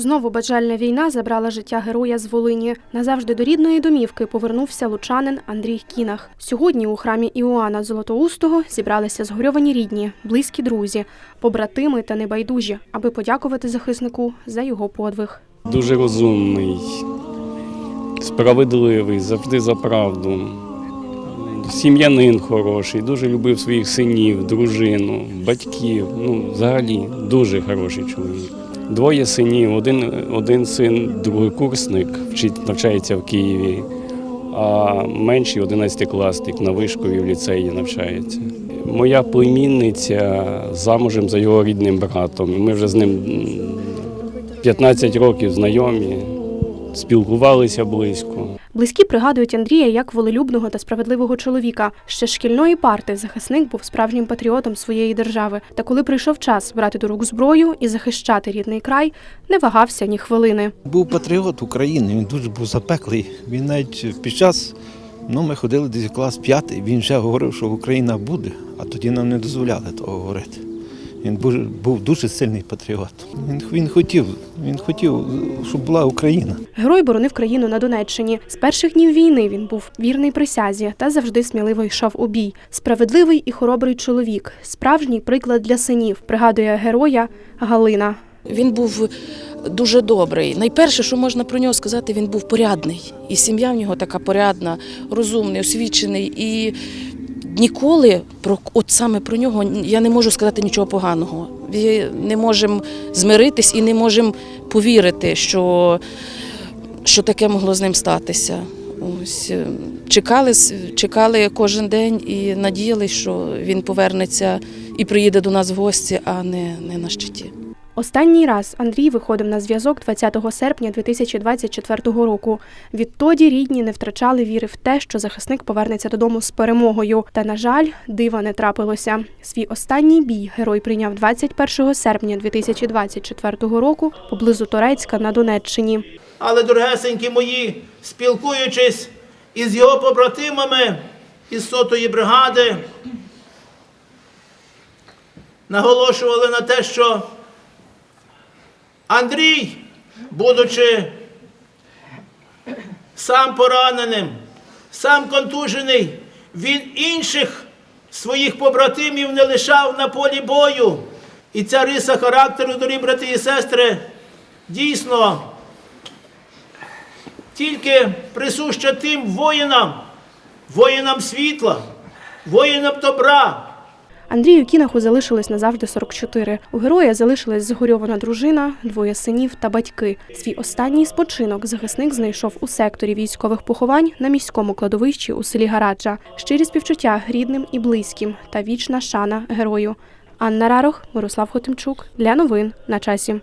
Знову бажальна війна забрала життя героя з Волині. Назавжди до рідної домівки повернувся лучанин Андрій Кінах. Сьогодні у храмі Іоанна Золотоустого зібралися згорьовані рідні, близькі друзі, побратими та небайдужі, аби подякувати захиснику за його подвиг. Дуже розумний, справедливий, завжди за правду. Сім'янин хороший, дуже любив своїх синів, дружину, батьків. Ну, взагалі, дуже хороший чоловік. Двоє синів, один, один син другокурсник, вчить, навчається в Києві, а менший одинадцятикласник на вишкові в ліцеї навчається. Моя племінниця замужем за його рідним братом. Ми вже з ним м, 15 років знайомі, спілкувалися близько. Близькі пригадують Андрія як волелюбного та справедливого чоловіка. Ще з шкільної парти захисник був справжнім патріотом своєї держави. Та коли прийшов час брати до рук зброю і захищати рідний край, не вагався ні хвилини. Був патріот України, він дуже був запеклий. Він навіть під час, ну ми ходили десь клас п'ятий, він вже говорив, що Україна буде, а тоді нам не дозволяли того говорити. Він був, був дуже сильний патріот. Він, він хотів, він хотів, щоб була Україна. Герой боронив країну на Донеччині. З перших днів війни він був вірний присязі та завжди сміливо йшов у бій. Справедливий і хоробрий чоловік, справжній приклад для синів, пригадує героя Галина. Він був дуже добрий. Найперше, що можна про нього сказати, він був порядний. І сім'я в нього така порядна, розумний, освічений. І ніколи про от саме про нього я не можу сказати нічого поганого. Ми не можемо змиритись і не можемо повірити, що, що таке могло з ним статися. Ось е, чекали, чекали кожен день і надіялись, що він повернеться і приїде до нас в гості, а не, не на щиті. Останній раз Андрій виходив на зв'язок 20 серпня 2024 року. Відтоді рідні не втрачали віри в те, що захисник повернеться додому з перемогою. Та, на жаль, дива не трапилося. Свій останній бій герой прийняв 21 серпня 2024 року поблизу Торецька на Донеччині. Але, дорогесенькі мої, спілкуючись із його побратимами із сотої бригади, наголошували на те, що Андрій, будучи сам пораненим, сам контужений, він інших своїх побратимів не лишав на полі бою. І ця риса характеру, дорогі брати і сестри, дійсно тільки присуща тим воїнам, воїнам світла, воїнам добра, Андрію Кінаху залишилось назавжди 44. У героя залишилась згорьована дружина, двоє синів та батьки. Свій останній спочинок захисник знайшов у секторі військових поховань на міському кладовищі у селі Гараджа. Щирі співчуття рідним і близьким та вічна шана герою. Анна Рарох, Мирослав Хотимчук для новин на часі.